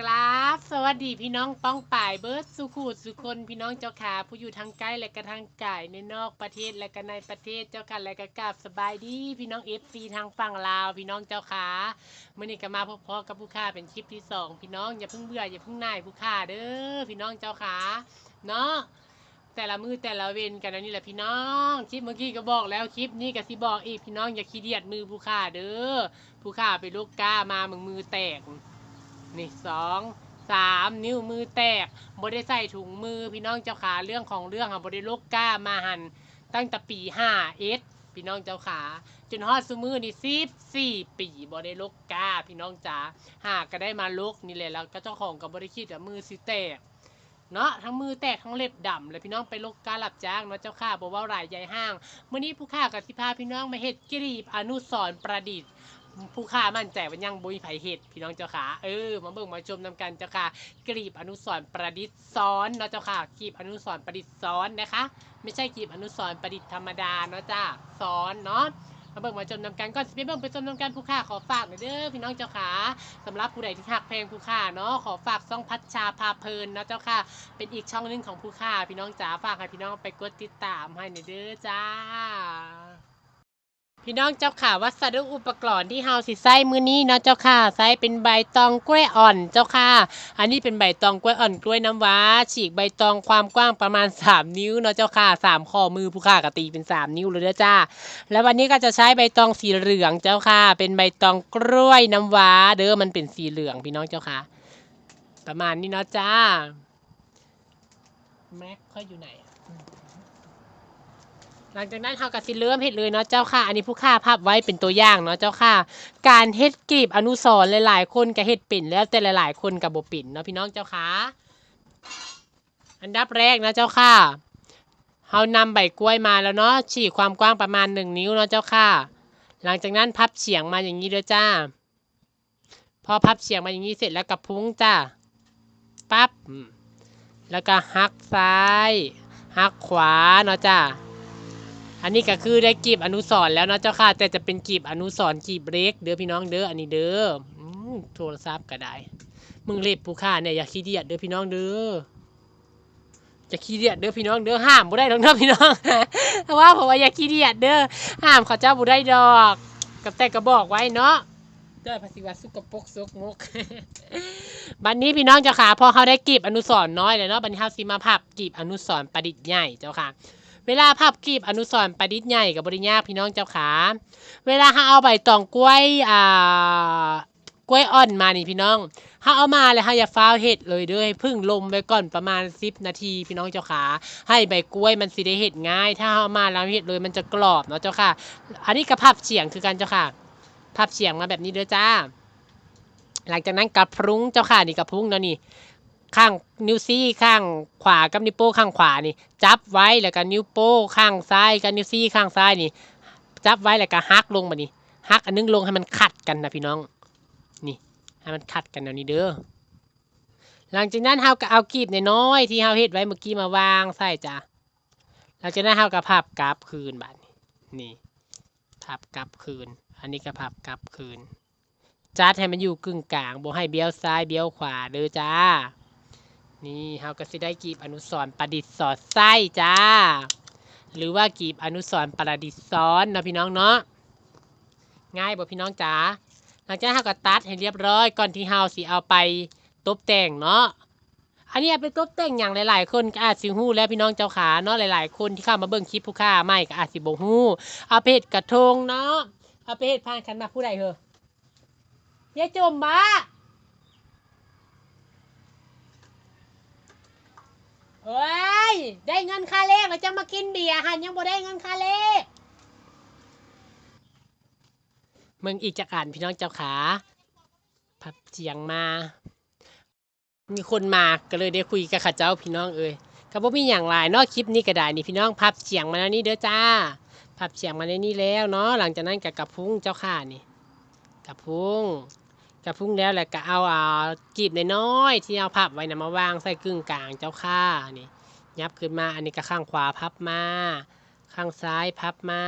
กราบสวัสดีพี่น้องป้องป่ายเบิร์ดสุขูดสุคนพี่น้องเจ้าขาผู้อยู่ทางใกล้และก็ทางไก่ในนอกประเทศและก็ในประเทศเจ้าค่ะและก็กราบสบายดี พี่น้องเอฟซีทางฝั่งลาว พี่น้องเจ้าขาเมื่อนี้ก็มาพบพอกับผู้ค่าเป็นคลิปที่สองพี่น้องอย่าเพิ่งเบื่ออย่าเพิ่งน่ายผู้ค่าเด้อพี่น้องเจ้าขาเนาะแต่ละมือแต่ละเวนกันนี่แหละพี่น้องคลิปเมื่อกี้ก็บอกแล้วคลิปนี้ก็สิบอกอีกพี่น้องอย่าขี้เดียดมือผู้ค่าเด้อผู้ค่าไปลูกก้ามามึงมือแตก นี่สองสามนิ้วมือแตกบ่ได้ใส่ถุงมือพี่น้องเจ้าขาเรื่องของเรื่องอะบ่ได้ลกกล้ามาหันตั้งแต่ปีห้าเอสพี่น้องเจ้าขาจนฮอดซุมือนี่สิบสี่ปีบ่ได้ลกกล้าพี่น้องจ๋าหากก็ได้มาลกนี่แหละแล้วก็เจ้าของก็บ่ได้คิดว่ามือสิแตกเนาะทั้งมือแตกทั้งเล็บดำเลยพี่น้องไปลกกาหลับจ้างเนาะเจ้าข้าบอกว่าหลายใหญ่ห้างเมื้อนี้ผู้ข้ากับสิพาพี่น้องมาเฮ็ดกรีบอนุสรณ์ประดิษฐ์ ผู้ค่ามั่นใจว่ายังบุยไผเห็ดพี่น้องเจ้าขาเออมาเบิ่งมาชมนำกันเจ้าค่ะกรีบอนุสรประดิษฐ์ซ้อนเนาะเจ้าค่ะกรีบอนุสรประดิษฐ์ซ้อนนะคะ ไม่ใช่กรีบอนุสรประดิษฐ์ธรรมดาเนาะจ้าซ้อนเนาะมาเบิ่งมาชมนำกันก่อนสิไปเบิ่งไปชมนำกันผู้ค่าขอฝากหน่อยเด้อพี่น้องเจ้าขาสำหรับผู้ใดที่หักเพลงผู้ค่าเนาะขอฝากซ่องพัชชาพาเพลินเนาะเจ้าค่ะ เป็นอีกช่องหนึงของผู้ค่าพี่น้องจ๋าฝากให้พี่น้องไปกดติดตามให้หน่อยเด้อจ้า พี่น้องเจ้าค่ะวัสดุอุปกรณ์ที่เฮาสิใช้มื้อนี้เนาะเจ้าค่ะใช้เป็นใบตองกล้วยอ่อนเจ้าค่ะ อันนี้เป็นใบตองกล้วยอ่อนกล้วยน้ำว้า ฉีกใบตองความกว้างประมาณ 3 นิ้วเนาะเจ้าค่ะ3ข้อมือผู้ค่ากตีเป็น 3 นิ้วเลยเด้อจ้า แล้ววันนี้ก็จะใช้ใบตองสีเหลืองเจ้าค่ะ เป็นใบตองกล้วยน้ำว้า เด้อมันเป็นสีเหลืองพี่น้องเจ้าค่ะ ประมาณนี้เนาะจ้าแม็กค่อยอยู่ไหน หลังจากนั้นเราก็สิเริ่มเฮ็ดเลยเนาะเจ้าค่ะ อันนี้ผู้ค่าภาพไว้เป็นตัวอย่างเนาะเจ้าค่ะ การเฮ็ดกลีบอนุสรณ์หลายๆ คนก็เฮ็ดเป็นแล้วแต่หลาย ๆ คนก็บ่เป็นเนาะพี่น้องเจ้าค่ะ อันดับแรกนะเจ้าค่ะเฮานำใบกล้วยมาแล้วเนาะฉีกความกว้างประมาณ 1 นิ้วเนาะเจ้าค่ะ หลังจากนั้นพับเฉียงมาอย่างนี้เด้อจ้า พอพับเฉียงมาอย่างนี้เสร็จแล้วก็พุ้งจ้าปั๊บแล้วก็หักซ้ายหักขวาเนาะจ้า อันนี้ก็คือได้กีบอนุสรแล้วนะเจ้าค่ะ แต่จะเป็นกีบอนุสรกีบเล็กเด้อพี่น้องเด้ออันนี้เด้อโทรศัพท์ก็ได้ มึงเล็บผู้ค่าเนี่ยอย่าขี้เดียดเด้อพี่น้องเด้ออย่าขี้เดียดเด้อพี่น้องเด้อห้ามบ่ได้ดอกเด้อพี่น้องเพราะว่าผมว่าอย่าขี้เดียดเด้อห้ามเขาเจ้าบ่ได้ดอก กับแต่ก็บอกไว้เนาะด้วยภาษีวัสุกปรกสกมกบันนี้พี่น้องเจ้าค่ะพอเขาได้กีบอนุสรน้อยแล้วเนาะบัดนี้เฮาสิมาพับกีบอนุสรประดิษฐ์ใหญ่เจ้าค่ะ เวลาพับกีบอนุสรณ์ประดิษฐ์ใหญ่กับบริญญาพี่น้องเจ้าขา เวลาเขาเอาใบตองกล้วยอ่ากล้วยอ่อนมานี่พี่น้องเขาเอามาแล้วเขาอย่าฟ้าวเห็ดเลยเด้อให้พึ่งลมไว้ก่อนประมาณ10นาทีพี่น้องเจ้าขา ให้ใบกล้วยมันสิได้เห็ดง่าย ถ้าเอามาแล้วเห็ดเลยมันจะกรอบเนาะเจ้าค่ะ อันนี้กระพับเฉียงคือกันเจ้าค่ะ พับเฉียงมาแบบนี้เด้อจ้า หลังจากนั้นกระพุ้งเจ้าค่ะนี่กระพุ้งเนาะนี่ ข้างนิ้วซี่ข้างขวากับนิ้วโป้งข้างขวานี่ จับไว้แล้วก็นิ้วโป้งข้างซ้ายกับนิ้วซี่ข้างซ้ายนี่ จับไว้แล้วก็หักลงมานี่หักอันนึงลงให้มันขัดกันนะพี่น้อง นี่ให้มันขัดกันแนวนี้เด้อหลังจากนั้นเฮาก็เอากีบน้อยที่เฮาเฮ็ดไว้เมื่อกี้มาวางใส่จ้ะหลังจากนั้นเฮาก็พับกลับคืนบัดนี้นี่พับกลับคืน อันนี้ก็พับกลับคืนจัดให้มันอยู่กึ่งกลางบ่ให้เบี้ยวซ้ายเบี้ยวขวาเด้อจ้า นี่เฮาก็สิได้กีบอนุสรประดิษฐ์สอดไส้จ้า หรือว่ากีบอนุสรประดิษฐ์ซ้อนนะพี่น้องเนาะง่ายบ่พี่น้องจ๋าหลังจากเฮาก็ตัดให้เรียบร้อยก่อนที่เฮาสิเอาไปตกแต่งเนาะอันนี้เอาไปตกแต่งอย่างหลาย ๆ คนก็อาจสิฮู้แล้วพี่น้องเจ้าขาเนาะหลาย ๆ คนที่เข้ามาเบิ่งคลิปผู้ค่าไม่ก็อาจสิบ่ฮู้เอาไปเฮ็ดกระทงเนาะเอาไปเฮ็ดพานขันมาผู้ใดเหรอยายจมบ้า เฮ้ย ได้เงินค่าเลขแล้วจะมากินเบียร์หันยังบ่ได้เงินค่าเลขมึงอีกจากอ่านพี่น้องเจ้าขาพับเจียงมา มีคนมาก็เลยได้คุยกับข้าเจ้าพี่น้องเอ้ยก็บ่มีอย่างไรนอกคลิปนี้ก็ได้นี่พี่น้องพับเสียงมาแล้วนี่เด้อจ้าพับเสียงมาในนี้แล้วเนาะหลังจากนั้นกับกระพุ้งเจ้าข่านี่กระพุ้ง กะพุ่งแล้วแหละก็เอาอ่ากีบน้อยๆที่เอาพับไว้นะมาวางใส่กึ่งกลางเจ้าค่านี่ยับขึ้นมาอันนี้ก็ข้างขวาพับมา ข้างซ้ายพับมา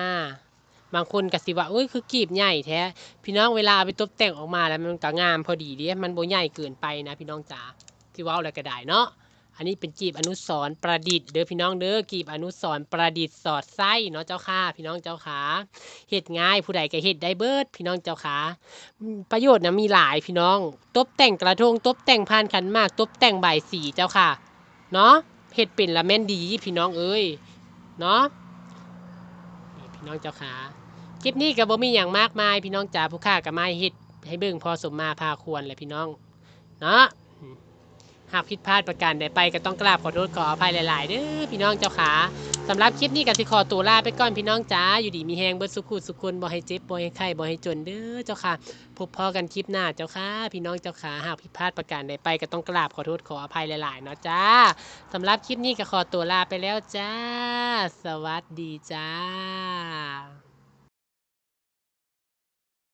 บางคนก็สิว่าเอ้ยคือกีบใหญ่แท้พี่น้องเวลาเอาไปตกแต่งออกมาแล้วมันก็งามพอดีดิมันโบใหญ่เกินไปนะพี่น้องจ๋าที่ว้าอะไรก็ได้เนาะ อันนี้เป็นกีบอนุสรณ์ประดิษฐ์เด้อพี่น้องเด้อกีบอนุสรณ์ประดิษฐ์สอดไส้เนาะเจ้าค่ะพี่น้องเจ้าขาเฮ็ดง่ายผู้ใดก็เฮ็ดได้เบิดพี่น้องเจ้าขาประโยชน์นะมีหลายพี่น้อง ตบแต่งกระทงตบแต่งพานขันมาก ตบแต่งใบสีเจ้าค่ะเนาะเฮ็ดเป็นละแม่นดีพี่น้องเอ้ยเนาะพี่น้องเจ้าขาคลิปนี้ก็บ่มีอย่างมากมาย พี่น้องจ๋าผู้ค่าก็มาเฮ็ดให้เบิ่งพอสมมาพาควรแหละพี่น้อง เนาะ หากผิดพลาดประการใดไปก็ต้องกราบขอโทษขออภัยหลายๆเด้อพี่น้องเจ้าขาสำหรับคลิปนี้ก็สิขอตัวลาไปก่อนพี่น้องจ๋าอยู่ดีมีแฮงเบิดสุขุสุคนบ่ให้เจ็บบ่ให้ไข้บ่ให้จนเด้อเจ้าค่ะพบพอกันคลิปหน้าเจ้าค่ะพี่น้องเจ้าขาหากผิดพลาดประการใดไปก็ต้องกราบขอโทษขออภัยหลายๆเนาะจ้าสำหรับคลิปนี้ก็ขอตัวลาไปแล้วจ้า สวัสดีจ้า